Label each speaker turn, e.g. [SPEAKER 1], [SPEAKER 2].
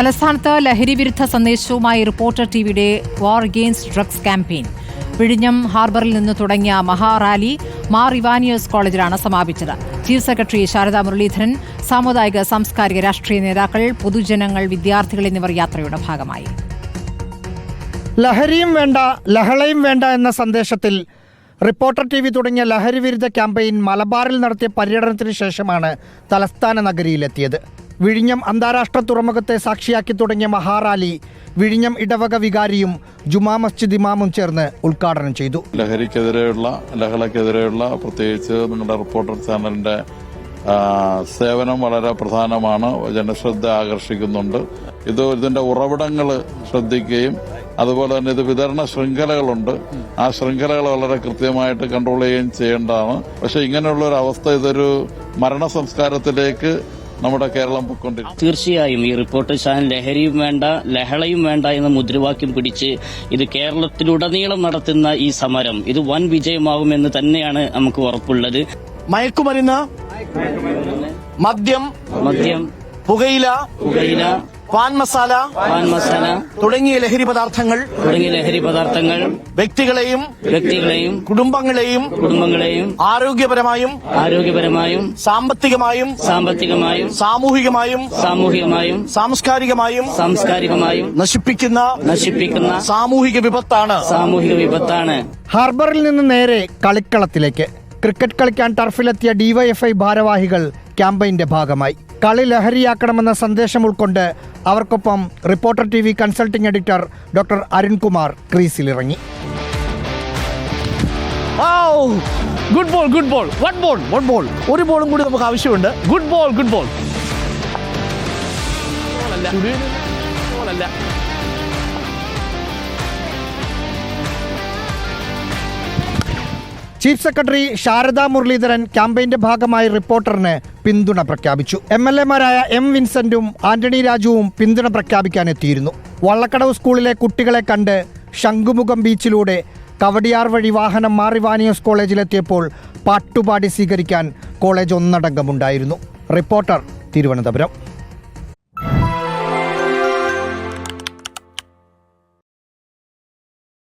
[SPEAKER 1] തലസ്ഥാനത്ത് ലഹരി വിരുദ്ധ സന്ദേശവുമായി റിപ്പോർട്ടർ ടിവിയുടെ വാർ അഗെയിൻസ്റ്റ് ഡ്രഗ്സ് ക്യാമ്പയിൻ വിഴിഞ്ഞം ഹാർബറിൽ നിന്ന് തുടങ്ങിയ മഹാറാലി മാർ ഇവാനിയോസ് കോളേജിലാണ് സമാപിച്ചത്. ചീഫ് സെക്രട്ടറി ശാരദാ മുരളീധരൻ സാമുദായിക സാംസ്കാരിക രാഷ്ട്രീയ നേതാക്കൾ പൊതുജനങ്ങൾ വിദ്യാർത്ഥികൾ എന്നിവർ യാത്രയുടെ ഭാഗമായി.
[SPEAKER 2] ലഹരിയും വേണ്ട ലഹളയും വേണ്ട എന്ന സന്ദേശത്തിൽ റിപ്പോർട്ടർ ടി വി തുടങ്ങിയ ലഹരി വിരുദ്ധ ക്യാമ്പയിൻ മലബാറിൽ നടത്തിയ പര്യടനത്തിന് ശേഷമാണ് തലസ്ഥാന നഗരിയിലെത്തിയത്. വിഴിഞ്ഞം അന്താരാഷ്ട്ര തുറമുഖത്തെ സാക്ഷിയാക്കി തുടങ്ങിയ മഹാറാലി വിഴിഞ്ഞം ഇടവക വികാരിയും ജുമാ മസ്ജിദ് ഇമാമും ചേർന്ന് ഉദ്ഘാടനം ചെയ്തു.
[SPEAKER 3] ലഹരിക്കെതിരെയുള്ള ലഹളക്കെതിരെയുള്ള പ്രത്യേകിച്ച് നിങ്ങളുടെ റിപ്പോർട്ടർ ചാനലിന്റെ സേവനം വളരെ പ്രധാനമാണ്. ജനശ്രദ്ധ ആകർഷിക്കുന്നുണ്ട്. ഇത് ഇതിന്റെ ഉറവിടങ്ങൾ ശ്രദ്ധിക്കുകയും അതുപോലെ തന്നെ ഇത് വിതരണ ശൃംഖലകളുണ്ട്. ആ ശൃംഖലകൾ വളരെ കൃത്യമായിട്ട് കൺട്രോൾ ചെയ്യുകയും ചെയ്യേണ്ടതാണ്. പക്ഷെ ഇങ്ങനെയുള്ള ഒരു അവസ്ഥ ഇതൊരു മരണ സംസ്കാരത്തിലേക്ക് നമ്മുടെ കേരളം പൊക്കൊണ്ടിരിക്കും
[SPEAKER 4] തീർച്ചയായും ഈ റിപ്പോർട്ട് ചാനൽ ലഹരിയും വേണ്ട ലഹളയും വേണ്ട എന്ന മുദ്രാവാക്യം പിടിച്ച് ഇത് കേരളത്തിലുടനീളം നടത്തുന്ന ഈ സമരം ഇത് വൻ വിജയമാകുമെന്ന് തന്നെയാണ് നമുക്ക് ഉറപ്പുള്ളത്.
[SPEAKER 5] മയക്കുമരുന്ന് മദ്യം
[SPEAKER 4] മദ്യം
[SPEAKER 5] പുകയില
[SPEAKER 4] പുകയില
[SPEAKER 5] പാൻ മസാല
[SPEAKER 4] പാൻ മസാല
[SPEAKER 5] തുടങ്ങിയ ലഹരി പദാർത്ഥങ്ങൾ
[SPEAKER 4] തുടങ്ങിയ ലഹരി പദാർത്ഥങ്ങൾ
[SPEAKER 5] വ്യക്തികളെയും
[SPEAKER 4] വ്യക്തികളെയും
[SPEAKER 5] കുടുംബങ്ങളെയും
[SPEAKER 4] കുടുംബങ്ങളെയും
[SPEAKER 5] ആരോഗ്യപരമായും
[SPEAKER 4] ആരോഗ്യപരമായും
[SPEAKER 5] സാമ്പത്തികമായും
[SPEAKER 4] സാമ്പത്തികമായും
[SPEAKER 5] സാമൂഹികമായും
[SPEAKER 4] സാമൂഹികമായും
[SPEAKER 5] സാംസ്കാരികമായും
[SPEAKER 4] സാംസ്കാരികമായും
[SPEAKER 5] നശിപ്പിക്കുന്ന
[SPEAKER 4] നശിപ്പിക്കുന്ന
[SPEAKER 5] സാമൂഹിക വിപത്താണ്.
[SPEAKER 4] സാമൂഹിക വിപത്താണ്.
[SPEAKER 2] ഹാർബറിൽ നിന്ന് നേരെ കളിക്കളത്തിലേക്ക്. ക്രിക്കറ്റ് കളിക്കാൻ ടർഫിലെത്തിയ ഡിവൈഎഫ്ഐ ഭാരവാഹികൾ ക്യാമ്പയിന്റെ ഭാഗമായി. കളി ലഹരിയാക്കണമെന്ന സന്ദേശം ഉൾക്കൊണ്ട് അവർക്കൊപ്പം reporter T V consulting editor doctor Arunkumar ക്രീസിലിറങ്ങി.
[SPEAKER 5] Good ball good ball one ball one ball ഒരു ബോളും കൂടി നമുക്ക് ആവശ്യമുണ്ട്. Good ball good ball
[SPEAKER 2] chief secretary Sharada Muraleedharan ക്യാമ്പയിന്റെ ഭാഗമായി റിപ്പോർട്ടറിന് പിന്തുണ പ്രഖ്യാപിച്ചു. എം എൽ എമാരായ എം വിൻസെന്റും ആന്റണി രാജുവും പിന്തുണ പ്രഖ്യാപിക്കാനെത്തിയിരുന്നു. വള്ളക്കടവ് സ്കൂളിലെ കുട്ടികളെ കണ്ട് ശംഖുമുഖം ബീച്ചിലൂടെ കവടിയാർ വഴി വാഹനം മാറി വാനിയോസ് കോളേജിലെത്തിയപ്പോൾ പാട്ടുപാടി സ്വീകരിക്കാൻ കോളേജ് ഒന്നടങ്കമുണ്ടായിരുന്നു റിപ്പോർട്ടർ തിരുവനന്തപുരം.